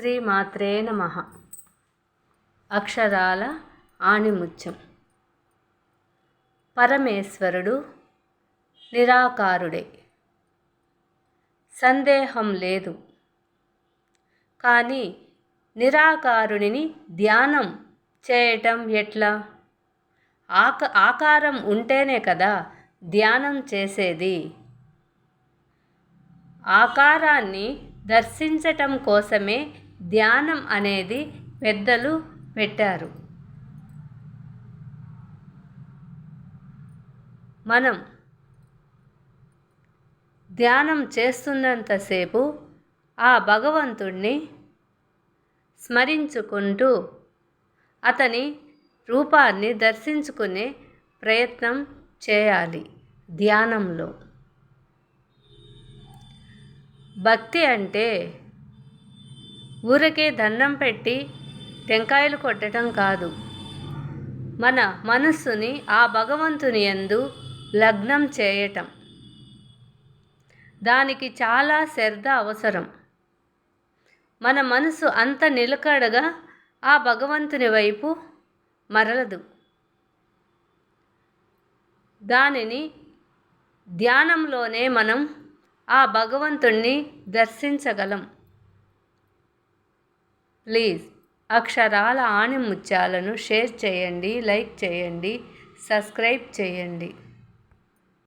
శ్రీమాత్రే నమ. అక్షరాల ఆణిముత్యం. పరమేశ్వరుడు నిరాకారుడే. సందేహం లేదు. కానీ నిరాకారుడిని ధ్యానం చేయటం ఎట్లా? ఆక ఆకారం ఉంటేనే కదా ధ్యానం చేసేది. ఆకారాన్ని దర్శించటం కోసమే ధ్యానం అనేది పెద్దలు పెట్టారు. మనం ధ్యానం చేస్తున్నంతసేపు ఆ భగవంతుణ్ణి స్మరించుకుంటూ అతని రూపాన్ని దర్శించుకునే ప్రయత్నం చేయాలి ధ్యానంలో. భక్తి అంటే ఊరకే దండం పెట్టి టెంకాయలు కొట్టడం కాదు. మన మనస్సుని ఆ భగవంతుని యందు లగ్నం చేయటం. దానికి చాలా శ్రద్ధ అవసరం. మన మనసు అంత నిలకడగా ఆ భగవంతుని వైపు మరలదు. దానిని ధ్యానంలోనే మనం ఆ భగవంతుణ్ణి దర్శించగలం. ప్లీజ్ అక్షరాల ఆణిముత్యాలను షేర్ చేయండి లైక్ చేయండి సబ్స్క్రైబ్ చేయండి.